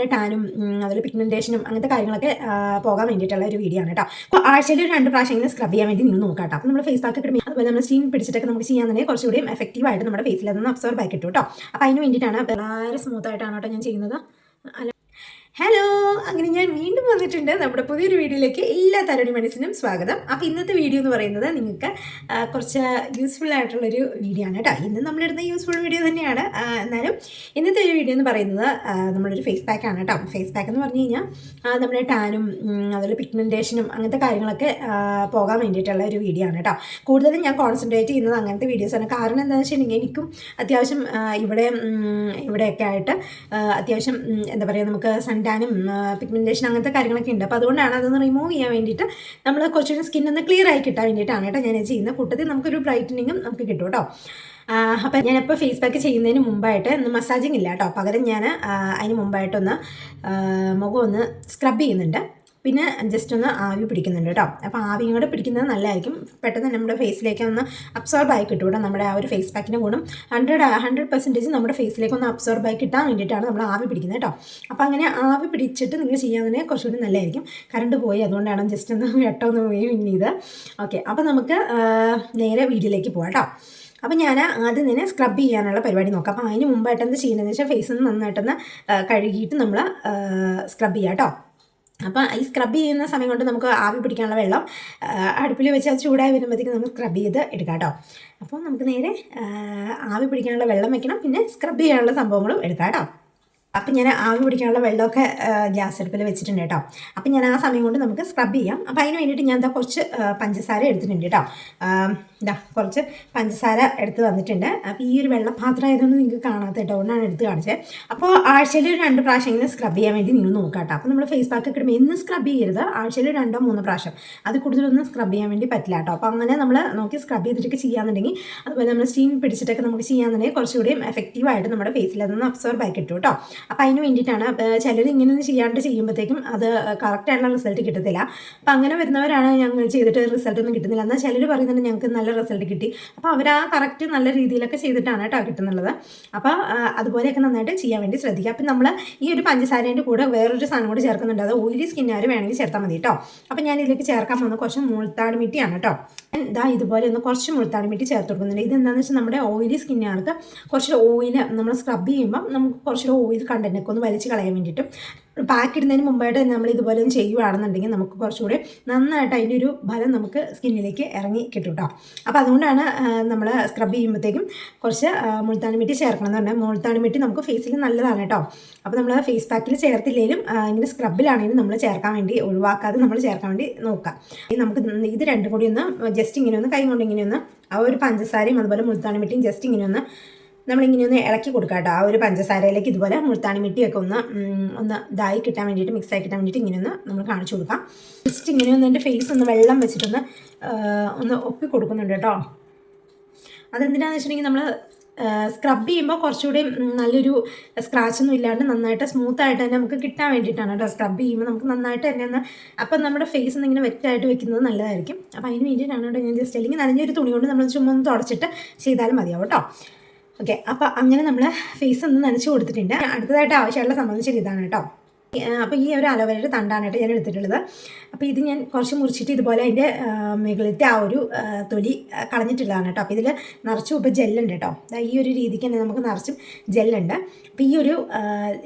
നമ്മുടെ ടാനും അതുപോലെ പിഗ്മെന്റേഷനും അങ്ങനത്തെ കാര്യങ്ങളൊക്കെ പോകാൻ വേണ്ടിയിട്ടുള്ള ഒരു വീഡിയോ ആണ് കേട്ടോ. അപ്പോൾ ആഴ്ചയിൽ ഒരു രണ്ട് പ്രാവശ്യം സ്ക്രബ് ചെയ്യാൻ വേണ്ടി നിങ്ങൾ നോക്കാം കേട്ടോ. അപ്പോൾ നമ്മൾ ഫേസ് പാക്ക് ഇടുമ്പോൾ അതുപോലെ നമ്മൾ സ്റ്റീം പിടിച്ചിട്ടൊക്കെ നമുക്ക് ചെയ്യാൻ തന്നെ കുറച്ചുകൂടി എഫക്റ്റീവായിട്ട് നമ്മുടെ ഫേസിൽ അതൊന്ന് അബ്സോർബ് ആക്കി കിട്ടും കേട്ടോ. അപ്പോൾ അതിന് വേണ്ടിയിട്ടാണ് വളരെ സ്മൂത്തായിട്ടാണ് കേട്ടോ ഞാൻ ചെയ്യുന്നത്. അല്ല ഹലോ അങ്ങനെ ഞാൻ വീണ്ടും വന്നിട്ടുണ്ട് നമ്മുടെ പുതിയൊരു വീഡിയോയിലേക്ക് എല്ലാ തരണി മനസ്സിനും സ്വാഗതം. അപ്പോൾ ഇന്നത്തെ വീഡിയോ എന്ന് പറയുന്നത് നിങ്ങൾക്ക് കുറച്ച് യൂസ്ഫുൾ ആയിട്ടുള്ളൊരു വീഡിയോ ആണ് കേട്ടോ. ഇന്ന് നമ്മളിടുന്ന യൂസ്ഫുൾ വീഡിയോ തന്നെയാണ്. എന്നാലും ഇന്നത്തെ ഒരു വീഡിയോ എന്ന് പറയുന്നത് നമ്മളൊരു ഫേസ് പാക്ക് ആണ് കേട്ടോ. ഫേസ് പാക്ക് എന്ന് പറഞ്ഞു കഴിഞ്ഞാൽ നമ്മുടെ ടാനും അതുപോലെ പിഗ്മെന്റേഷനും അങ്ങനത്തെ കാര്യങ്ങളൊക്കെ പോകാൻ വേണ്ടിയിട്ടുള്ള ഒരു വീഡിയോ ആണ് കേട്ടോ. കൂടുതലും ഞാൻ കോൺസെൻട്രേറ്റ് ചെയ്യുന്നത് അങ്ങനത്തെ വീഡിയോസാണ് കാരണം എന്താണെന്ന് വെച്ചിട്ടുണ്ടെങ്കിൽ എനിക്കും അത്യാവശ്യം ഇവിടെ ഇവിടെയൊക്കെ ആയിട്ട് അത്യാവശ്യം എന്താ പറയുക നമുക്ക് സൺടാനും പിഗ്മെന്റേഷൻ അങ്ങനത്തെ കാര്യങ്ങളൊക്കെ ഉണ്ട്. അപ്പോൾ അതുകൊണ്ടാണ് അതൊന്ന് റിമൂവ് ചെയ്യാൻ വേണ്ടിയിട്ട് നമ്മൾ കുറച്ചുകൂടി സ്കിൻ ഒന്ന് ക്ലിയർ ആയി കിട്ടാൻ വേണ്ടിയിട്ടാണ് കേട്ടോ ഞാൻ ചെയ്യുന്ന കൂട്ടത്തിൽ നമുക്കൊരു ബ്രൈറ്റനിങ്ങും നമുക്ക് കിട്ടും കേട്ടോ. അപ്പം ഞാനിപ്പോൾ ഫേസ് പാക്ക് ചെയ്യുന്നതിന് മുമ്പായിട്ട് ഇന്ന് മസാജിങ് ഇല്ല കേട്ടോ. പകരം ഞാൻ അതിന് മുമ്പായിട്ടൊന്ന് മുഖം ഒന്ന് സ്ക്രബ് ചെയ്യുന്നുണ്ട്. പിന്നെ ജസ്റ്റ് ഒന്ന് ആവി പിടിക്കുന്നുണ്ട് കേട്ടോ. അപ്പോൾ ആവിയും കൂടെ പിടിക്കുന്നത് നല്ലതായിരിക്കും. പെട്ടെന്ന് നമ്മുടെ ഫേസിലേക്ക് ഒന്ന് അബ്സോർബ് ആയി കിട്ടും കേട്ടോ നമ്മുടെ ആ ഒരു ഫേസ് പാക്കിന്റെ കൂടും. ഹൺഡ്രഡ് ഹൺഡ്രഡ് പെർസെന്റേജ് നമ്മുടെ ഫേസിലേക്ക് ഒന്ന് അബ്സോർബ് ആയി കിട്ടാൻ വേണ്ടിയിട്ടാണ് നമ്മൾ ആവി പിടിക്കുന്നത് കേട്ടോ. അപ്പോൾ അങ്ങനെ ആവി പിടിച്ചിട്ട് നിങ്ങൾ തന്നെ കുറച്ചുകൂടി നല്ലതായിരിക്കും. കറണ്ട് പോയി അതുകൊണ്ടാണ് ജസ്റ്റ് ഒന്ന് വെട്ടമൊന്ന് പോയി പിന്നീത് ഓക്കെ അപ്പോൾ നമുക്ക് നേരെ വീഡിയോയിലേക്ക് പോകാം കേട്ടോ. അപ്പോൾ ഞാൻ ആദ്യം തന്നെ സ്ക്രബ് ചെയ്യാനുള്ള പരിപാടി നോക്കാം. അപ്പോൾ അതിന് മുമ്പായിട്ട് എന്ത് ചെയ്യുന്നതെന്ന് വെച്ചാൽ ഫേസ് ഒന്ന് നന്നായിട്ടൊന്ന് കഴുകിയിട്ട് നമ്മൾ സ്ക്രബ് ചെയ്യാം കേട്ടോ. അപ്പോൾ ഈ സ്ക്രബ് ചെയ്യുന്ന സമയം കൊണ്ട് നമുക്ക് ആവി പിടിക്കാനുള്ള വെള്ളം അടുപ്പിൽ വെച്ച് ചൂടായി വരുമ്പോഴത്തേക്കും നമ്മൾ സ്ക്രബ് ചെയ്ത് എടുക്കാം കേട്ടോ. അപ്പോൾ നമുക്ക് നേരെ ആവി പിടിക്കാനുള്ള വെള്ളം വെക്കണം പിന്നെ സ്ക്രബ് ചെയ്യാനുള്ള സംഭവങ്ങളും എടുക്കാം കേട്ടോ. അപ്പം ഞാൻ ആവി പിടിക്കാനുള്ള വെള്ളമൊക്കെ ഗ്യാസ് അടുപ്പിൽ വെച്ചിട്ടുണ്ട് കേട്ടോ. അപ്പം ഞാൻ ആ സമയം കൊണ്ട് നമുക്ക് സ്ക്രബ് ചെയ്യാം. അപ്പം അതിന് വേണ്ടിയിട്ട് ഞാൻ എന്താ കുറച്ച് പഞ്ചസാര എടുത്തിട്ടുണ്ട് കേട്ടോ. എന്താ കുറച്ച് പഞ്ചസാര എടുത്ത് വന്നിട്ടുണ്ട്. അപ്പോൾ ഈ ഒരു വെള്ളപാത്രം ആയതുകൊണ്ട് നിങ്ങൾക്ക് കാണാത്ത കേട്ടോ. അതുകൊണ്ടാണ് എടുത്ത് കാണിച്ചത്. അപ്പോൾ ആഴ്ചയിൽ ഒരു രണ്ട് പ്രാവശ്യം ഇങ്ങനെ സ്ക്രബ് ചെയ്യാൻ വേണ്ടി നിങ്ങൾ നോക്കാം കേട്ടോ. അപ്പോൾ നമ്മൾ ഫേസ് പാക്ക് ഇടുമ്പോൾ എന്ന് സ്ക്രബ് ചെയ്യരുത്. ആഴ്ചയിൽ രണ്ടോ മൂന്നോ പ്രാവശ്യം. അത് കൂടുതലൊന്നും സ്ക്രബ് ചെയ്യാൻ വേണ്ടി പറ്റില്ല കേട്ടോ. അപ്പോൾ അങ്ങനെ നമ്മൾ നോക്കി സ്ക്രബ് ചെയ്തിട്ടൊക്കെ ചെയ്യാന്നുണ്ടെങ്കിൽ അതുപോലെ നമ്മൾ സ്റ്റീം പിടിച്ചിട്ടൊക്കെ നമുക്ക് ചെയ്യാന്നുണ്ടെങ്കിൽ കുറച്ചുകൂടി എഫക്റ്റീവായിട്ട് നമ്മുടെ ഫേസിൽ അതൊന്ന് അബ്സോർബ് ആയി കിട്ടും കേട്ടോ. അപ്പോൾ അതിന് വേണ്ടിയിട്ടാണ് ചിലർ ഇങ്ങനെ ചെയ്യാണ്ട് ചെയ്യുമ്പോഴത്തേക്കും അത് കറക്റ്റായിട്ടുള്ള റിസൾട്ട് കിട്ടത്തില്ല. അപ്പോൾ അങ്ങനെ വരുന്നവരാണ് ഞങ്ങൾ ചെയ്തിട്ട് റിസൾട്ട് ഒന്നും കിട്ടുന്നില്ല. എന്നാൽ ചിലർ പറയുന്നുണ്ട് ഞങ്ങൾക്ക് നല്ല റിസൾട്ട് കിട്ടി. അപ്പോൾ അവർ ആ കറക്റ്റ് നല്ല രീതിയിലൊക്കെ ചെയ്തിട്ടാണ് കേട്ടോ കിട്ടുന്നുള്ളത്. അപ്പോൾ അതുപോലെയൊക്കെ നന്നായിട്ട് ചെയ്യാൻ വേണ്ടി ശ്രദ്ധിക്കുക. അപ്പം നമ്മൾ ഈ ഒരു പഞ്ചസാരേന്റെ കൂടെ വേറൊരു സാധനം കൂടി ചേർക്കുന്നുണ്ട്. അത് ഓയിലി സ്കിന്നുകാർ വേണമെങ്കിൽ ചേർത്താൽ മതി കേട്ടോ അപ്പം ഞാൻ ഇതിലേക്ക് ചേർക്കാൻ പോകുന്ന കുറച്ച് മുൾത്താട് മിട്ടിയാണ് കേട്ടോ ഇതാ ഇതുപോലെ ഒന്ന് കുറച്ച് മുൾത്താട് മിട്ടി ചേർത്ത് കൊടുക്കുന്നുണ്ട്. ഇതെന്താണെന്ന് വെച്ചാൽ നമ്മുടെ ഓയിലി സ്കിന്നുകാർക്ക് കുറച്ച് ഓയിൽ നമ്മൾ സ്ക്രബ് ചെയ്യുമ്പം നമുക്ക് കുറച്ച് ഓയിൽ കണ്ടന്റൊക്കെ ഒന്ന് വലിച്ചു കളയാൻ വേണ്ടിയിട്ടും പാക്ക് ഇടുന്നതിന് മുമ്പായിട്ട് തന്നെ നമ്മൾ ഇതുപോലെ ഒന്ന് ചെയ്യുകയാണെന്നുണ്ടെങ്കിൽ നമുക്ക് കുറച്ചുകൂടി നന്നായിട്ട് അതിന്റെ ഒരു ഫലം നമുക്ക് സ്കിന്നിലേക്ക് ഇറങ്ങി കിട്ടും കേട്ടോ അപ്പോൾ അതുകൊണ്ടാണ് നമ്മൾ സ്ക്രബ് ചെയ്യുമ്പോഴത്തേക്കും കുറച്ച് മുൾത്താണി മിട്ടി ചേർക്കണം എന്ന് പറഞ്ഞാൽ മുൾത്താണി മിട്ടി നമുക്ക് ഫേസിൽ നല്ലതാണ് കേട്ടോ അപ്പോൾ നമ്മൾ ഫേസ് പാക്കിൽ ചേർത്തില്ലെങ്കിലും ഇങ്ങനെ സ്ക്രബിലാണെങ്കിലും നമ്മൾ ചേർക്കാൻ വേണ്ടി ഒഴിവാക്കാതെ നമ്മൾ ചേർക്കാൻ വേണ്ടി നോക്കാം. നമുക്ക് ഇത് രണ്ടും കൂടി ഒന്ന് ജസ്റ്റ് ഇങ്ങനെ ഒന്ന് കൈ കൊണ്ട് ഇങ്ങനെ ഒന്ന് ആ ഒരു പഞ്ചസാരയും അതുപോലെ മുൾത്താണി മിട്ടിയും ജസ്റ്റ് ഇങ്ങനെ ഒന്ന് നമ്മളിങ്ങനെ ഒന്ന് ഇളക്കി കൊടുക്കാം കേട്ടോ. ആ ഒരു പഞ്ചസാരയിലേക്ക് ഇതുപോലെ മുൾത്താണി മിട്ടിയൊക്കെ ഒന്ന് ഒന്ന് ഇതായി കിട്ടാൻ വേണ്ടിയിട്ട് മിക്സ് കിട്ടാൻ വേണ്ടിയിട്ട് ഇങ്ങനെ ഒന്ന് നമ്മൾ കാണിച്ചു കൊടുക്കാം. ജസ്റ്റ് ഇങ്ങനെ ഒന്ന് എന്റെ ഫേസ് ഒന്ന് വെള്ളം വെച്ചിട്ടൊന്ന് ഒന്ന് ഒപ്പി കൊടുക്കുന്നുണ്ട് കേട്ടോ. അതെന്തിനാന്ന് വെച്ചിട്ടുണ്ടെങ്കിൽ നമ്മൾ സ്ക്രബ് ചെയ്യുമ്പോൾ കുറച്ചുകൂടി നല്ലൊരു സ്ക്രാച്ചൊന്നും ഇല്ലാണ്ട് നന്നായിട്ട് സ്മൂത്തായിട്ട് തന്നെ നമുക്ക് കിട്ടാൻ വേണ്ടിയിട്ടാണ് കേട്ടോ സ്ക്രബ് ചെയ്യുമ്പോൾ. നമുക്ക് നന്നായിട്ട് തന്നെ ഒന്ന് അപ്പം നമ്മുടെ ഫേസ് ഒന്ന് ഇങ്ങനെ വെറ്റായിട്ട് വെക്കുന്നത് നല്ലതായിരിക്കും. അപ്പോൾ അതിന് വേണ്ടിയിട്ടാണ് കേട്ടോ ഞാൻ ജസ്റ്റ് അല്ലെങ്കിൽ നനഞ്ഞൊരു തുണി കൊണ്ട് നമ്മൾ ചുമ്മാ ഒന്ന് തുടച്ചിട്ട് ചെയ്താലും മതിയാവും കേട്ടോ. ഓക്കെ അപ്പോൾ അങ്ങനെ നമ്മൾ ഫേസ് ഒന്ന് നനച്ച് കൊടുത്തിട്ടുണ്ട്. അടുത്തതായിട്ട് ആവശ്യമുള്ള സംബന്ധിച്ചൊരു ഇതാണ് കേട്ടോ. അപ്പോൾ ഈ ഒരു അലോവേരയുടെ തണ്ടാണ് കേട്ടോ ഞാൻ എടുത്തിട്ടുള്ളത്. അപ്പോൾ ഇത് ഞാൻ കുറച്ച് മുറിച്ചിട്ട് ഇതുപോലെ അതിന്റെ മുകളിലത്തെ ആ ഒരു തൊലി കളഞ്ഞിട്ടുള്ളതാണ് കേട്ടോ. അപ്പോൾ ഇതിൽ നിറച്ചും ഇപ്പോൾ ജെല്ലുണ്ട് കേട്ടോ. ഈ ഒരു രീതിക്ക് തന്നെ നമുക്ക് നിറച്ചും ജെല്ലുണ്ട്. അപ്പോൾ ഈ ഒരു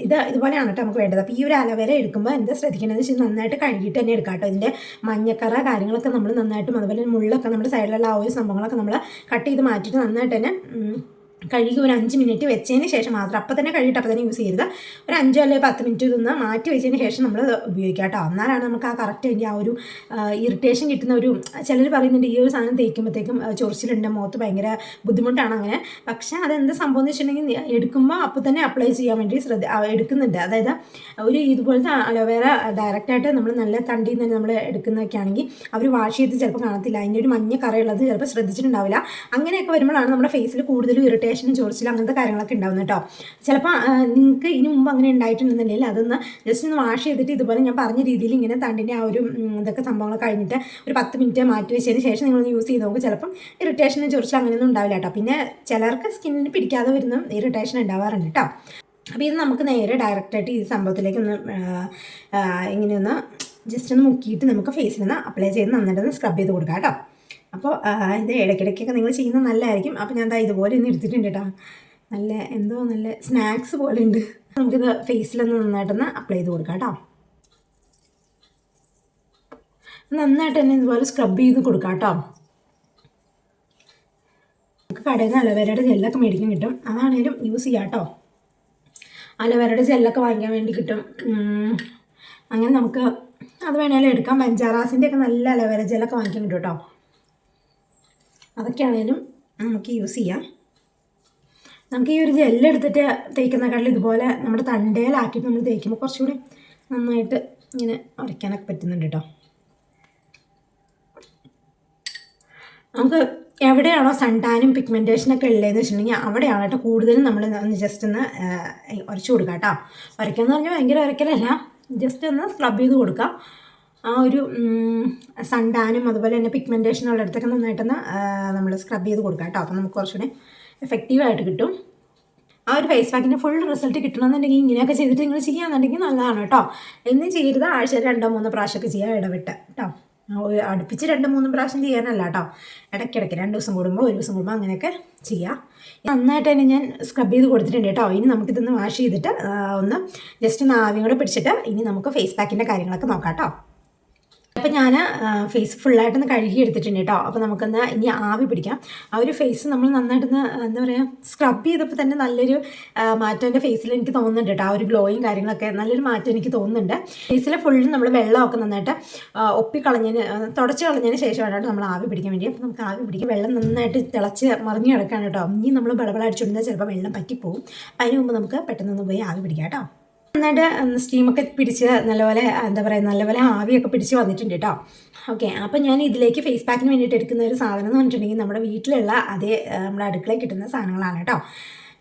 ഇത് ഇതുപോലെയാണ് കേട്ടോ നമുക്ക് വേണ്ടത്. അപ്പോൾ ഈ ഒരു അലോവേര എടുക്കുമ്പോൾ എന്താ ശ്രദ്ധിക്കേണ്ടതെന്ന് വെച്ചാൽ നന്നായിട്ട് കഴുകിയിട്ട് തന്നെ എടുക്കാം കേട്ടോ. ഇതിന്റെ മഞ്ഞക്കറ കാര്യങ്ങളൊക്കെ നമ്മൾ നന്നായിട്ടും അതുപോലെ മുള്ളൊക്കെ നമ്മുടെ സൈഡിലുള്ള ആ ഒരു സംഭവങ്ങളൊക്കെ നമ്മൾ കട്ട് ചെയ്ത് മാറ്റിയിട്ട് നന്നായിട്ട് തന്നെ കഴുകി ഒരു അഞ്ച് മിനിറ്റ് വെച്ചതിന് ശേഷം മാത്രം. അപ്പം തന്നെ കഴുകിയിട്ട് അപ്പം തന്നെ യൂസ് ചെയ്യരുത്. ഒരു അഞ്ചോ അല്ലെങ്കിൽ പത്ത് മിനിറ്റ് ഇതൊന്ന് മാറ്റി വെച്ചതിന് ശേഷം നമ്മൾ ഉപയോഗിക്കുക കേട്ടോ. എന്നാലാണ് നമുക്ക് ആ കറക്റ്റ് അതിന്റെ ആ ഒരു ഇറിറ്റേഷൻ കിട്ടുന്ന ഒരു ചിലർ പറയുന്നുണ്ട് ഈ ഒരു സാധനം തേക്കുമ്പോഴത്തേക്കും ചൊറിച്ചിലുണ്ട് മുഖത്ത് ഭയങ്കര ബുദ്ധിമുട്ടാണ് അങ്ങനെ. പക്ഷേ അതെന്ത് സംഭവം എന്ന് വെച്ചിട്ടുണ്ടെങ്കിൽ എടുക്കുമ്പോൾ അപ്പോൾ തന്നെ അപ്ലൈ ചെയ്യാൻ വേണ്ടി ശ്രദ്ധ എടുക്കുന്നുണ്ട്. അതായത് ഒരു ഇതുപോലത്തെ അലോവേറ ഡയറക്റ്റായിട്ട് നമ്മൾ നല്ല തണ്ടിയിൽ നിന്ന് നമ്മൾ എടുക്കുന്നതൊക്കെ ആണെങ്കിൽ അവർ വാഷ് ചെയ്ത് ചിലപ്പോൾ കാണത്തില്ല. അതിന്റെ ഒരു മഞ്ഞ കറയുള്ളത് ചിലപ്പോൾ ശ്രദ്ധിച്ചിട്ടുണ്ടാവില്ല. അങ്ങനെയൊക്കെ വരുമ്പോഴാണ് നമ്മുടെ ഫേസിൽ കൂടുതലും ഇറിറ്റേഷനും ചൊറിച്ചിലും അങ്ങനത്തെ കാര്യങ്ങളൊക്കെ ഉണ്ടാവും കേട്ടോ. ചിലപ്പോൾ നിങ്ങൾക്ക് ഇതിനു മുമ്പ് അങ്ങനെ ഉണ്ടായിട്ടുണ്ടെന്നുണ്ടെങ്കിൽ അതൊന്ന് ജസ്റ്റ് ഒന്ന് വാഷ് ചെയ്തിട്ട് ഇതുപോലെ ഞാൻ പറഞ്ഞ രീതിയിൽ ഇങ്ങനെ തണ്ടിന്റെ ആ ഒരു ഇതൊക്കെ സംഭവങ്ങൾ കഴിഞ്ഞിട്ട് ഒരു പത്ത് മിനിറ്റ് മാറ്റി വെച്ചതിന് ശേഷം നിങ്ങളൊന്ന് യൂസ് ചെയ്ത് നോക്കും. ചിലപ്പം ഇറിറ്റേഷനും ചൊറിച്ചിലും അങ്ങനെയൊന്നും ഉണ്ടാവില്ല കേട്ടോ. പിന്നെ ചിലർക്ക് സ്കിന്നിന് പിടിക്കാതെ വരുന്ന ഇറിറ്റേഷൻ ഉണ്ടാവാറുണ്ട് കേട്ടോ. അപ്പോൾ ഇത് നമുക്ക് നേരെ ഡയറക്റ്റായിട്ട് ഈ സംഭവത്തിലേക്ക് ഒന്ന് ഇങ്ങനെയൊന്ന് ജസ്റ്റ് ഒന്ന് മുക്കിയിട്ട് നമുക്ക് ഫേസിൽ നിന്ന് അപ്ലൈ ചെയ്ത് നന്നായിട്ടൊന്ന് സ്ക്രബ് ചെയ്ത് കൊടുക്കാം കേട്ടോ. അപ്പോൾ ഇത് ഇടയ്ക്കിടയ്ക്കൊക്കെ നിങ്ങൾ ചെയ്യുന്നത് നല്ലതായിരിക്കും. അപ്പോൾ ഞാൻ ദാ ഇതുപോലെ ഒന്ന് എടുത്തിട്ടുണ്ട് കേട്ടോ നല്ല എന്തോ നല്ല സ്നാക്സ് പോലെ ഉണ്ട്. നമുക്കിത് ഫേസിലൊന്ന് നന്നായിട്ടൊന്ന് അപ്ലൈ ചെയ്ത് കൊടുക്കാം കേട്ടോ നന്നായിട്ട് തന്നെ ഇതുപോലെ സ്ക്രബ് ചെയ്ത് കൊടുക്കാം കേട്ടോ നമുക്ക് കടയിൽ നിന്ന് അലവേരയുടെ ജെല്ലൊക്കെ മേടിക്കാൻ കിട്ടും. അതാണേലും യൂസ് ചെയ്യാം കേട്ടോ അലവേരയുടെ ജെല്ലൊക്കെ വാങ്ങിക്കാൻ വേണ്ടി കിട്ടും. അങ്ങനെ നമുക്ക് അത് വേണേലും എടുക്കാം. പഞ്ചാറാസിന്റെയൊക്കെ നല്ല അലവേര ജെല്ലൊക്കെ വാങ്ങിക്കാൻ കിട്ടും കേട്ടോ അതൊക്കെയാണേലും നമുക്ക് യൂസ് ചെയ്യാം. നമുക്ക് ഈ ഒരു ജെല്ലെടുത്തിട്ട് തേക്കുന്നേക്കാളും ഇതുപോലെ നമ്മുടെ തണ്ടയിലാക്കിയിട്ട് നമ്മൾ തേക്കുമ്പോൾ കുറച്ചുകൂടി നന്നായിട്ട് ഇങ്ങനെ ഉരയ്ക്കാനൊക്കെ പറ്റുന്നുണ്ട് കേട്ടോ നമുക്ക് എവിടെയാണോ സൺടാനും പിഗ്മെന്റേഷനൊക്കെ ഉള്ളതെന്ന് വെച്ചിട്ടുണ്ടെങ്കിൽ അവിടെയാണ് കേട്ടോ കൂടുതലും നമ്മൾ ജസ്റ്റ് ഒന്ന് ഉരച്ചു കൊടുക്കുക കേട്ടോ ഉരയ്ക്കാന്ന് പറഞ്ഞാൽ ഭയങ്കര ഉരയ്ക്കലല്ല ജസ്റ്റ് ഒന്ന് സ്ക്രബ് ചെയ്ത് കൊടുക്കുക ആ ഒരു സണ്ടാനും അതുപോലെ തന്നെ പിഗ്മെന്റേഷൻ ഉള്ളിടത്തൊക്കെ നന്നായിട്ടൊന്ന് നമ്മൾ സ്ക്രബ് ചെയ്ത് കൊടുക്കാം കേട്ടോ. അപ്പോൾ നമുക്ക് കുറച്ചുകൂടി എഫക്റ്റീവായിട്ട് കിട്ടും. ആ ഒരു ഫേസ് പാക്കിന്റെ ഫുൾ റിസൾട്ട് കിട്ടണമെന്നുണ്ടെങ്കിൽ ഇങ്ങനെയൊക്കെ ചെയ്തിട്ട് നിങ്ങൾ ചെയ്യാന്നുണ്ടെങ്കിൽ നല്ലതാണ് കേട്ടോ. എന്നും ചെയ്യരുത് ആഴ്ച രണ്ടോ മൂന്നോ പ്രാവശ്യമൊക്കെ ചെയ്യുക ഇടവിട്ട് കേട്ടോ. അടുപ്പിച്ച് രണ്ട് മൂന്ന് പ്രാവശ്യം ചെയ്യാനല്ല കേട്ടോ. ഇടയ്ക്കിടയ്ക്ക് രണ്ട് ദിവസം കൂടുമ്പോൾ ഒരു ദിവസം കൂടുമ്പോൾ അങ്ങനെയൊക്കെ ചെയ്യാം. നന്നായിട്ട് തന്നെ ഞാൻ സ്ക്രബ് ചെയ്ത് കൊടുത്തിട്ടുണ്ട് കേട്ടോ. ഇനി നമുക്കിതൊന്ന് വാഷ് ചെയ്തിട്ട് ഒന്ന് ജസ്റ്റ് ഒന്ന് ആവിയും കൂടെ പിടിച്ചിട്ട് ഇനി നമുക്ക് ഫേസ് പാക്കിന്റെ കാര്യങ്ങളൊക്കെ നോക്കാം കേട്ടോ. അപ്പോൾ ഞാൻ ഫേസ് ഫുള്ളായിട്ടൊന്ന് കഴുകി എടുത്തിട്ടുണ്ട് കേട്ടോ അപ്പോൾ നമുക്കൊന്ന് ഇനി ആവി പിടിക്കാം. ആ ഒരു ഫേസ് നമ്മൾ നന്നായിട്ടൊന്ന് എന്താ പറയുക സ്ക്രബ് ചെയ്തപ്പോൾ തന്നെ നല്ലൊരു മാറ്റം എന്റെ ഫേസിൽ എനിക്ക് തോന്നുന്നുണ്ട് കേട്ടോ ആ ഒരു ഗ്ലോയും കാര്യങ്ങളൊക്കെ നല്ലൊരു മാറ്റം എനിക്ക് തോന്നുന്നുണ്ട്. ഫേസിലെ ഫുള്ളും നമ്മൾ വെള്ളമൊക്കെ നന്നായിട്ട് ഒപ്പി ഒപ്പിക്കളഞ്ഞതിന് തുടച്ച് കളഞ്ഞതിന് ശേഷമാണ് കേട്ടോ നമ്മൾ ആവി പിടിക്കാൻ വേണ്ടി. അപ്പോൾ നമുക്ക് ആവി പിടിക്കാം. വെള്ളം നന്നായിട്ട് തിളച്ച് മറിഞ്ഞ് കിടക്കാണ് കേട്ടോ ഇനി നമ്മൾ ബളബള ചിലപ്പോൾ വെള്ളം പറ്റിപ്പോവും. അതിന് മുമ്പ് നമുക്ക് പെട്ടെന്ന് പോയി ആവി പിടിക്കാം കേട്ടോ നന്നായിട്ട് സ്റ്റീമൊക്കെ പിടിച്ച് നല്ലപോലെ എന്താ പറയുക നല്ലപോലെ ആവിയൊക്കെ പിടിച്ച് വന്നിട്ടുണ്ട് കേട്ടോ ഓക്കെ അപ്പം ഞാൻ ഇതിലേക്ക് ഫേസ് പാക്കിന് വേണ്ടിയിട്ട് എടുക്കുന്ന ഒരു സാധനം എന്ന് പറഞ്ഞിട്ടുണ്ടെങ്കിൽ നമ്മുടെ വീട്ടിലുള്ള അതേ നമ്മുടെ അടുക്കളയിൽ കിട്ടുന്ന സാധനങ്ങളാണ് കേട്ടോ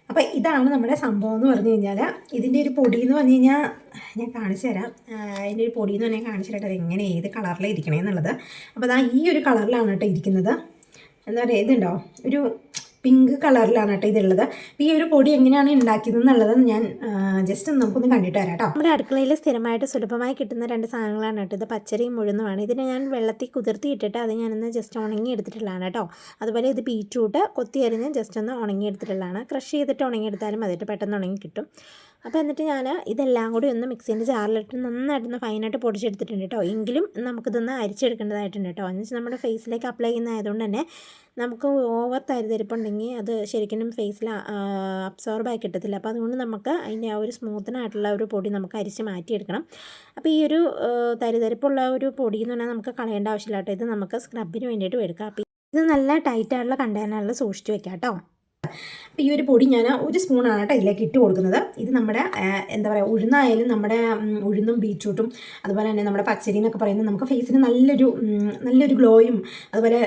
അപ്പോൾ ഇതാണ് നമ്മുടെ സംഭവം എന്ന് പറഞ്ഞു കഴിഞ്ഞാൽ ഇതിന്റെ ഒരു പൊടി എന്ന് പറഞ്ഞു കഴിഞ്ഞാൽ ഞാൻ കാണിച്ചു തരാം. അതിന്റെ ഒരു പൊടി എന്ന് പറഞ്ഞാൽ കാണിച്ചു തരാം എങ്ങനെ ഏത് കളറിലാണ് ഇരിക്കണേ എന്നുള്ളത്. അപ്പോൾ അതാ ഈ ഒരു കളറിലാണ് കേട്ടോ ഇരിക്കുന്നത്. എന്താ പറയുക ഇതുണ്ടോ? ഒരു പിങ്ക് കളറിലാണ് കേട്ടോ ഇതുള്ളത് ഈ ഒരു പൊടി എങ്ങനെയാണ് ഉണ്ടാക്കിയത് എന്നുള്ളത് ഞാൻ ജസ്റ്റ് നമുക്കൊന്ന് കണ്ടിട്ട് വരാം കേട്ടോ നമ്മുടെ അടുക്കളയിൽ സ്ഥിരമായിട്ട് സുലഭമായി കിട്ടുന്ന രണ്ട് സാധനങ്ങളാണ് കേട്ടോ ഇത്. പച്ചരിയും മുഴുന്നുമാണ്. ഇതിനെ ഞാൻ വെള്ളത്തിൽ കുതിർത്തി ഇട്ടിട്ട് അത് ഞാനൊന്ന് ജസ്റ്റ് ഉണങ്ങി എടുത്തിട്ടുള്ളതാണ് കേട്ടോ അതുപോലെ ഇത് ബീറ്റ്റൂട്ട് കൊത്തി അരിഞ്ഞ് ജസ്റ്റ് ഒന്ന് ഉണങ്ങി എടുത്തിട്ടുള്ളതാണ് ക്രഷ് ചെയ്തിട്ട് ഉണങ്ങി എടുത്താലും അതിട്ട് പെട്ടെന്ന് ഉണങ്ങി കിട്ടും. അപ്പോൾ എന്നിട്ട് ഞാൻ ഇതെല്ലാം കൂടി ഒന്ന് മിക്സിന്റെ ജാറിലിട്ട് നന്നായിട്ടൊന്ന് ഫൈനായിട്ട് പൊടിച്ചെടുത്തിട്ടുണ്ട് കേട്ടോ എങ്കിലും നമുക്കിതൊന്ന് അരിച്ചെടുക്കേണ്ടതായിട്ടുണ്ട് കേട്ടോ എന്ന് വെച്ചാൽ നമ്മുടെ ഫേസിലേക്ക് അപ്ലൈ ചെയ്യുന്നതായതുകൊണ്ട് തന്നെ നമുക്ക് ഓവർ തരിതരിപ്പുണ്ടെങ്കിൽ അത് ശരിക്കും ഫേസിൽ അബ്സോർബായി കിട്ടത്തില്ല. അപ്പോൾ അതുകൊണ്ട് നമുക്ക് അതിന്റെ ആ ഒരു സ്മൂത്തനായിട്ടുള്ള ഒരു പൊടി നമുക്ക് അരിച്ച് മാറ്റിയെടുക്കണം. അപ്പോൾ ഈ ഒരു തരിതരിപ്പുള്ള ഒരു പൊടി എന്ന് പറഞ്ഞാൽ നമുക്ക് കളയേണ്ട ആവശ്യമില്ല കേട്ടോ. ഇത് നമുക്ക് സ്ക്രബിന് വേണ്ടിയിട്ട് എടുക്കാം. അപ്പോൾ ഇത് നല്ല ടൈറ്റായിട്ടുള്ള കണ്ടെയ്നറിൽ സൂക്ഷിച്ച് വെക്കാം കേട്ടോ ഈ ഒരു പൊടി ഞാൻ ഒരു സ്പൂണാണ് കേട്ടോ ഇതിലേക്ക് ഇട്ട് കൊടുക്കുന്നത്. ഇത് നമ്മുടെ എന്താ പറയുക ഉഴുന്നായാലും നമ്മുടെ ഉഴുന്നും ബീറ്റ്റൂട്ടും അതുപോലെ തന്നെ നമ്മുടെ പച്ചരി എന്നൊക്കെ പറയുന്നത് നമുക്ക് ഫേസിന് നല്ലൊരു നല്ലൊരു ഗ്ലോയും അതുപോലെ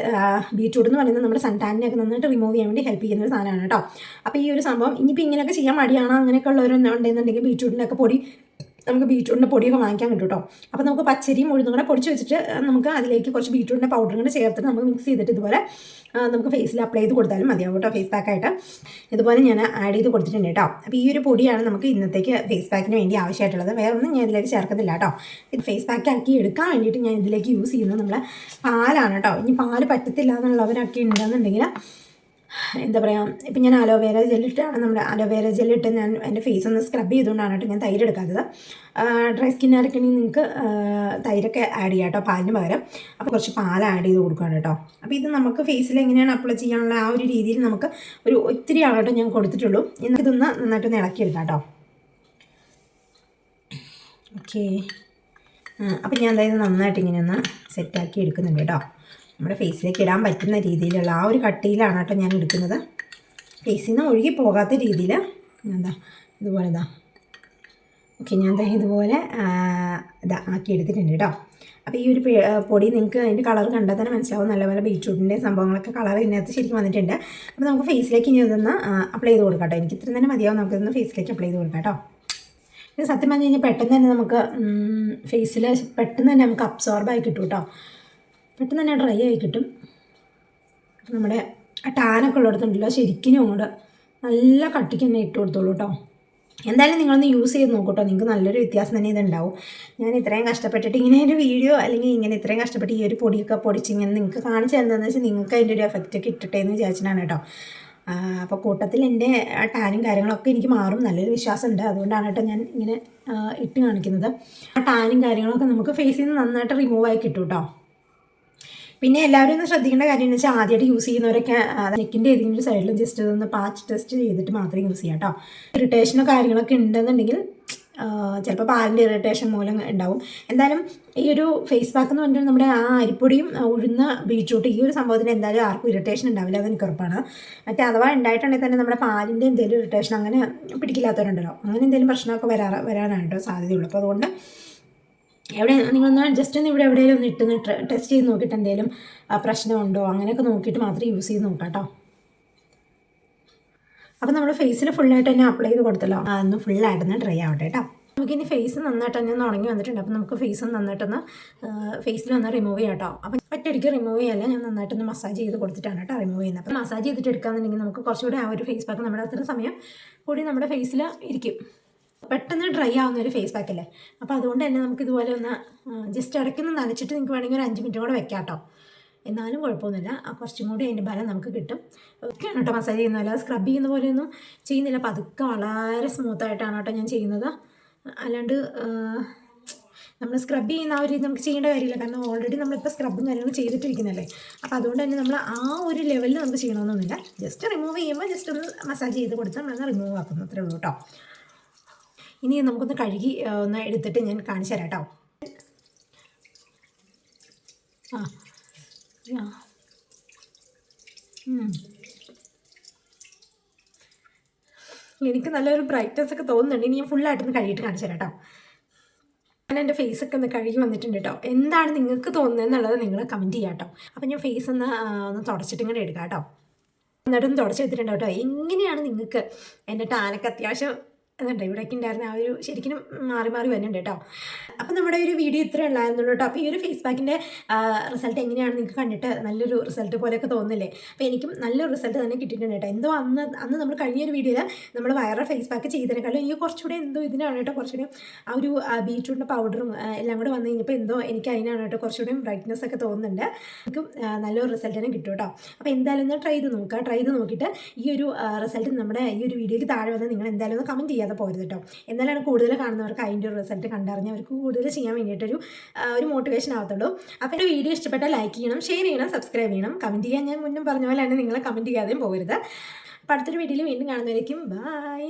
ബീറ്റ്റൂട്ട് എന്ന് പറയുന്നത് നമ്മുടെ സൺടാനിനെയൊക്കെ നന്നായിട്ട് റിമൂവ് ചെയ്യാൻ വേണ്ടി ഹെൽപ്പ് ചെയ്യുന്ന ഒരു സാധനമാണ് കേട്ടോ. അപ്പോൾ ഈ ഒരു സംഭവം ഇനിയിപ്പോൾ ഇങ്ങനെയൊക്കെ ചെയ്യാൻ മടിയാണോ? അങ്ങനെയൊക്കെ ഉള്ളവരുണ്ടെന്നുണ്ടെങ്കിൽ ഒക്കെ പൊടി നമുക്ക് ബീറ്റ്റൂട്ടിന്റെ പൊടിയൊക്കെ വാങ്ങിക്കാൻ കിട്ടും കേട്ടോ അപ്പോൾ നമുക്ക് പച്ചരിയും ഉഴുന്നും കൂടെ പൊടിച്ച് വെച്ചിട്ട് നമുക്ക് അതിലേക്ക് കുറച്ച് ബീറ്റ്റൂട്ടിന്റെ പൗഡറും കൂടെ ചേർത്തിട്ട് നമുക്ക് മിക്സ് ചെയ്തിട്ട് ഇതുപോലെ നമുക്ക് ഫേസിൽ അപ്ലൈ ചെയ്ത് കൊടുത്താലും മതിയാവും കേട്ടോ ഫേസ് പാക്കായിട്ട് ഇതുപോലെ ഞാൻ ആഡ് ചെയ്ത് കൊടുത്തിട്ടുണ്ട് കേട്ടോ അപ്പോൾ ഈ ഒരു പൊടിയാണ് നമുക്ക് ഇന്നത്തേക്ക് ഫേസ് പാക്കിന് വേണ്ടി ആവശ്യമായിട്ടുള്ളത്. വേറെ ഒന്നും ഞാൻ ഇതിലേക്ക് ചേർക്കത്തില്ല കേട്ടോ ഇത് ഫേസ് പാക്ക് ആക്കി എടുക്കാൻ വേണ്ടിയിട്ട് ഞാൻ ഇതിലേക്ക് യൂസ് ചെയ്യുന്നത് നമ്മൾ പാലാണ് കേട്ടോ ഇനി പാൽ പറ്റത്തില്ല എന്നുള്ളവരൊക്കെ ഉണ്ടെന്നുണ്ടെങ്കിൽ എന്താ പറയുക ഇപ്പം ഞാൻ അലോവേര ജെല്ലിട്ടാണ് നമ്മുടെ അലോവേര ജെല്ലിട്ട് ഞാൻ എന്റെ ഫേസ് ഒന്ന് സ്ക്രബ് ചെയ്തുകൊണ്ടാണ് കേട്ടോ ഞാൻ തൈര് എടുക്കാത്തത്. ഡ്രൈ സ്കിൻ ആണെങ്കിൽ നിങ്ങൾക്ക് തൈരൊക്കെ ആഡ് ചെയ്യാം കേട്ടോ പാലിന് പകരം. അപ്പോൾ കുറച്ച് പാൽ ആഡ് ചെയ്ത് കൊടുക്കുകയാണ് കേട്ടോ. അപ്പോൾ ഇത് നമുക്ക് ഫേസിൽ എങ്ങനെയാണ് അപ്ലൈ ചെയ്യാനുള്ള ആ ഒരു രീതിയിൽ നമുക്ക് ഒരു ഒത്തിരി കേട്ടോ ഞാൻ കൊടുത്തിട്ടുള്ളൂ. എന്നിട്ട് ഇതൊന്ന് ഇളക്കി എടുക്കാം കേട്ടോ. ഓക്കെ അപ്പം ഞാൻ എന്തായാലും നന്നായിട്ട് ഇങ്ങനെ ഒന്ന് സെറ്റാക്കി എടുക്കുന്നുണ്ട് കേട്ടോ. നമ്മുടെ ഫേസിലേക്ക് ഇടാൻ പറ്റുന്ന രീതിയിലുള്ള ആ ഒരു കട്ടിയിലാണ് കേട്ടോ ഞാൻ എടുക്കുന്നത്. ഫേസിൽ നിന്ന് ഒഴുകി പോകാത്ത രീതിയിൽ എന്താ ഇതുപോലെ ഇതാ. ഓക്കെ ഞാൻ എന്താ ഇതുപോലെ ഇതാ ആക്കി എടുത്തിട്ടുണ്ട് കേട്ടോ. അപ്പോൾ ഈ ഒരു പൊടി നിങ്ങൾക്ക് അതിന്റെ കളർ കണ്ടാൽ തന്നെ മനസ്സിലാവും. നല്ലപോലെ ബീറ്റ്റൂട്ടിന്റെ സംഭവങ്ങളൊക്കെ കളർ ഇതിനകത്ത് ശരിക്കും വന്നിട്ടുണ്ട്. അപ്പോൾ നമുക്ക് ഫേസിലേക്ക് ഇനി ഇതൊന്ന് അപ്ലൈ ചെയ്ത് കൊടുക്കാം കേട്ടോ. എനിക്ക് ഇത്രയും തന്നെ മതിയാവും. നമുക്കിതൊന്ന് ഫേസിലേക്ക് അപ്ലൈ ചെയ്ത് കൊടുക്കാം കേട്ടോ. ഇത് സത്യം പറഞ്ഞു കഴിഞ്ഞാൽ പെട്ടെന്ന് തന്നെ നമുക്ക് ഫേസിൽ പെട്ടെന്ന് തന്നെ നമുക്ക് അബ്സോർബായി കിട്ടും കേട്ടോ. പെട്ടെന്ന് തന്നെ ഡ്രൈ ആയി കിട്ടും. നമ്മുടെ ആ ടാനൊക്കെ ഉള്ളിടത്തുണ്ടല്ലോ ശരിക്കും അങ്ങോട്ട് നല്ല കട്ടിക്ക് തന്നെ ഇട്ട് കൊടുത്തോളൂ കേട്ടോ എന്തായാലും നിങ്ങളൊന്ന് യൂസ് ചെയ്ത് നോക്കൂട്ടോ. നിങ്ങൾക്ക് നല്ലൊരു വ്യത്യാസം തന്നെ ഇതുണ്ടാവും. ഞാൻ ഇത്രയും കഷ്ടപ്പെട്ടിട്ട് ഇങ്ങനെ ഒരു വീഡിയോ അല്ലെങ്കിൽ ഇങ്ങനെ ഇത്രയും കഷ്ടപ്പെട്ട് ഈ ഒരു പൊടിയൊക്കെ പൊടിച്ച് ഇങ്ങനെ നിങ്ങൾക്ക് കാണിച്ചു തന്നതെന്ന് വെച്ചാൽ നിങ്ങൾക്ക് അതിന്റെ ഒരു എഫക്റ്റ് ഒക്കെ ഇട്ടിട്ടേ എന്ന് വിചാരിച്ചിട്ടാണ് കേട്ടോ അപ്പോൾ കൂട്ടത്തിൽ എന്റെ ടാനും കാര്യങ്ങളൊക്കെ എനിക്ക് മാറും. നല്ലൊരു വിശ്വാസമുണ്ട്. അതുകൊണ്ടാണ് കേട്ടോ ഞാൻ ഇങ്ങനെ ഇട്ട് കാണിക്കുന്നത്. ആ ടാനും കാര്യങ്ങളൊക്കെ നമുക്ക് ഫേസിൽ നിന്ന് നന്നായിട്ട് റിമൂവ് ആയി കിട്ടും കേട്ടോ പിന്നെ എല്ലാവരും ഒന്ന് ശ്രദ്ധിക്കേണ്ട കാര്യം എന്ന് വെച്ചാൽ ആദ്യമായിട്ട് യൂസ് ചെയ്യുന്നവരൊക്കെ നെക്കിന്റെ ഏതെങ്കിലും സൈഡിൽ ജസ്റ്റ് ഒന്ന് പാച്ച് ടെസ്റ്റ് ചെയ്തിട്ട് മാത്രം യൂസ് ചെയ്യാം കേട്ടോ ഇറിറ്റേഷനോ കാര്യങ്ങളൊക്കെ ഉണ്ടെന്നുണ്ടെങ്കിൽ ചിലപ്പോൾ പാലിന്റെ ഇറിറ്റേഷൻ മൂലം ഉണ്ടാവും. എന്തായാലും ഈ ഒരു ഫേസ് പാക്ക് എന്ന് പറഞ്ഞാൽ നമ്മുടെ ആ അരിപ്പൊടിയും ഉഴുന്ന ബീട്രൂട്ട് ഈ ഒരു സംഭവത്തിന് എന്തായാലും ആർക്കും ഇറിറ്റേഷൻ ഉണ്ടാവില്ല അതെനിക്ക് ഉറപ്പാണ് മറ്റേ അഥവാ ഉണ്ടായിട്ടുണ്ടെങ്കിൽ തന്നെ നമ്മുടെ പാലിന്റെ എന്തെങ്കിലും ഇറിറ്റേഷൻ അങ്ങനെ പിടിക്കില്ലാത്തവരുണ്ടല്ലോ. അങ്ങനെ എന്തെങ്കിലും പ്രശ്നമൊക്കെ വരാറ് വരാനാണ് കേട്ടോ സാധ്യതയുള്ളൂ. അപ്പോൾ അതുകൊണ്ട് എവിടെ നിങ്ങളൊന്ന് ജസ്റ്റ് ഒന്ന് ഇവിടെ എവിടെയെങ്കിലും ഒന്ന് ഇട്ടൊന്ന് ടെസ്റ്റ് ചെയ്ത് നോക്കിയിട്ട് എന്തെങ്കിലും പ്രശ്നമുണ്ടോ? അങ്ങനെയൊക്കെ നോക്കിയിട്ട് മാത്രമേ യൂസ് ചെയ്ത് നോക്കാം കേട്ടോ നമ്മൾ ഫേസിൽ ഫുള്ളായിട്ട് തന്നെ അപ്ലൈ ചെയ്ത് കൊടുത്തല്ലോ. അതൊന്ന് ഫുള്ളായിട്ടൊന്ന് ഡ്രൈ ആവട്ടെ കേട്ടോ നമുക്കിനി ഫേസ് നന്നായിട്ട് തന്നെ ഉണങ്ങി വന്നിട്ടുണ്ട്. അപ്പോൾ നമുക്ക് ഫേസ് നന്നായിട്ടൊന്ന് ഫേസിൽ ഒന്ന് റിമൂവ് ചെയ്യാം കേട്ടോ അപ്പം ഒറ്റയടിക്ക് റിമൂവ് ചെയ്യല്ല. ഞാൻ നന്നായിട്ടൊന്ന് മസാജ് ചെയ്ത് കൊടുത്തിട്ടാണ് കേട്ടോ റിമൂവ് ചെയ്യുന്നത്. അപ്പോൾ മസാജ് ചെയ്തിട്ട് എടുക്കാന്നുണ്ടെങ്കിൽ നമുക്ക് കുറച്ചുകൂടി ആ ഒരു ഫേസ് പാക്ക് നമ്മുടെ അത്ര സമയം കൂടി നമ്മുടെ ഫേസിൽ ഇരിക്കും. പെട്ടെന്ന് ഡ്രൈ ആവുന്ന ഒരു ഫേസ് പാക്ക് അല്ലേ? അപ്പോൾ അതുകൊണ്ട് തന്നെ നമുക്ക് ഇതുപോലെ ഒന്ന് ജസ്റ്റ് ഇടയ്ക്കൊന്ന് നനച്ചിട്ട് നിങ്ങൾക്ക് വേണമെങ്കിൽ ഒരു അഞ്ച് മിനിറ്റ് കൂടെ വെക്കാം കേട്ടോ. എന്നാലും കുഴപ്പമൊന്നുമില്ല. കുറച്ചും കൂടി അതിന്റെ ബലം നമുക്ക് കിട്ടും. ഒക്കെയാണ് കേട്ടോ മസാജ് ചെയ്യുന്നത്. അല്ലാതെ സ്ക്രബ് ചെയ്യുന്ന പോലെയൊന്നും ചെയ്യുന്നില്ല. പതുക്കെ വളരെ സ്മൂത്തായിട്ടാണ് കേട്ടോ ഞാൻ ചെയ്യുന്നത്. അല്ലാണ്ട് നമ്മൾ സ്ക്രബ് ചെയ്യുന്ന ആ ഒരു രീതി നമുക്ക് ചെയ്യേണ്ട കാര്യമില്ല. കാരണം ഓൾറെഡി നമ്മളിപ്പോൾ സ്ക്രബും കാര്യങ്ങളും ചെയ്തിട്ടിരിക്കുന്നല്ലേ. അപ്പോൾ അതുകൊണ്ട് തന്നെ നമ്മൾ ആ ഒരു ലെവലിൽ നമുക്ക് ചെയ്യണമെന്നൊന്നുമില്ല. ജസ്റ്റ് റിമൂവ് ചെയ്യുമ്പോൾ ജസ്റ്റ് ഒന്ന് മസാജ് ചെയ്ത് കൊടുത്ത് നമ്മളൊന്ന് റിമൂവ് ആക്കുന്നു. അത്രേ ഉള്ളൂ കേട്ടോ. ഇനി നമുക്കൊന്ന് കഴുകി ഒന്ന് എടുത്തിട്ട് ഞാൻ കാണിച്ചു തരാം കേട്ടോ. ആ. എനിക്ക് നല്ലൊരു ബ്രൈറ്റ്നസ് ഒക്കെ തോന്നുന്നുണ്ട്. ഇനി ഞാൻ ഫുള്ളായിട്ടൊന്ന് കഴുകിയിട്ട് കാണിച്ചു തരാം കേട്ടോ. ഞാൻ എന്റെ ഫേസ് ഒക്കെ ഒന്ന് കഴുകി വന്നിട്ടുണ്ട് കേട്ടോ. എന്താണ് നിങ്ങൾക്ക് തോന്നുന്നത് എന്നുള്ളത് നിങ്ങൾ കമന്റ് ചെയ്യാം കേട്ടോ. അപ്പം ഞാൻ ഫേസ് ഒന്ന് ഒന്ന് തുടച്ചിട്ട് ഇങ്ങനെ എടുക്കാം കേട്ടോ. എന്നിട്ടൊന്ന് തുടച്ചെടുത്തിട്ടുണ്ട് കേട്ടോ. എങ്ങനെയാണ് നിങ്ങൾക്ക് എന്റെ ടാനൊക്കെ അത്യാവശ്യം അതുണ്ട് ഇവിടേക്ക് ഉണ്ടായിരുന്ന ആ ഒരു ശരിക്കും മാറി മാറി വരുന്നുണ്ട് കേട്ടോ. അപ്പം നമ്മുടെ ഒരു വീഡിയോ ഇത്രേ ഉള്ളായിരുന്നുള്ളൂ കേട്ടോ. അപ്പോൾ ഈ ഒരു ഫേസ് പാക്കിന്റെ റിസൾട്ട് എങ്ങനെയാണ് നിങ്ങൾക്ക് കണ്ടിട്ട് നല്ലൊരു റിസൾട്ട് പോലെയൊക്കെ തോന്നുന്നില്ലേ അപ്പോൾ എനിക്കും നല്ലൊരു റിസൾട്ട് തന്നെ കിട്ടിയിട്ടുണ്ട് കേട്ടോ. എന്തോ അന്ന് അന്ന് നമ്മൾ കഴിഞ്ഞ ഒരു വീഡിയോയിൽ നമ്മൾ വയറ ഫേസ് പാക്ക് ചെയ്തതിനേക്കാളും എനിക്ക് കുറച്ചുകൂടെ എന്തോ ഇതിനാണ് കേട്ടോ. കുറച്ചുകൂടെ ആ ഒരു ബീറ്റ്റൂട്ടിന്റെ പൗഡറും എല്ലാം കൂടെ വന്നു കഴിഞ്ഞപ്പോൾ എന്തോ എനിക്ക് അതിനാണ് കേട്ടോ കുറച്ചുകൂടെ ബ്രൈറ്റ്നസ് ഒക്കെ തോന്നുന്നുണ്ട്. എനിക്കും നല്ലൊരു റിസൾട്ട് തന്നെ കിട്ടും കേട്ടോ. അപ്പോൾ എന്തായാലും ഒന്ന് ട്രൈ ചെയ്ത് നോക്കുക. ട്രൈ ചെയ്ത് നോക്കിയിട്ട് ഈ ഒരു റിസൾട്ട് നമ്മുടെ ഈ ഒരു വീഡിയോയ്ക്ക് താഴെ വന്ന് നിങ്ങൾ എന്തായാലും ഒന്ന് കമന്റ് ചെയ്യാതെ പോരുത് കേട്ടോ എന്നാലാണ് കൂടുതൽ കാണുന്നവർക്ക് അതിന്റെ ഒരു റിസൾട്ട് കണ്ടറിഞ്ഞ് അവർക്ക് കൂടുതൽ ചെയ്യാൻ വേണ്ടിയിട്ടൊരു ഒരു മോട്ടിവേഷൻ ആവത്തുള്ളൂ. അപ്പോൾ എന്റെ വീഡിയോ ഇഷ്ടപ്പെട്ടാൽ ലൈക്ക് ചെയ്യണം ഷെയർ ചെയ്യണം സബ്സ്ക്രൈബ് ചെയ്യണം. കമന്റ് ചെയ്യാൻ ഞാൻ മുന്നും പറഞ്ഞ പോലെ തന്നെ നിങ്ങൾ കമന്റ് ചെയ്യാതെയും പോകരുത്. അപ്പോൾ അടുത്തൊരു വീഡിയോയിൽ വീണ്ടും കാണുന്നവരേക്കും ബൈ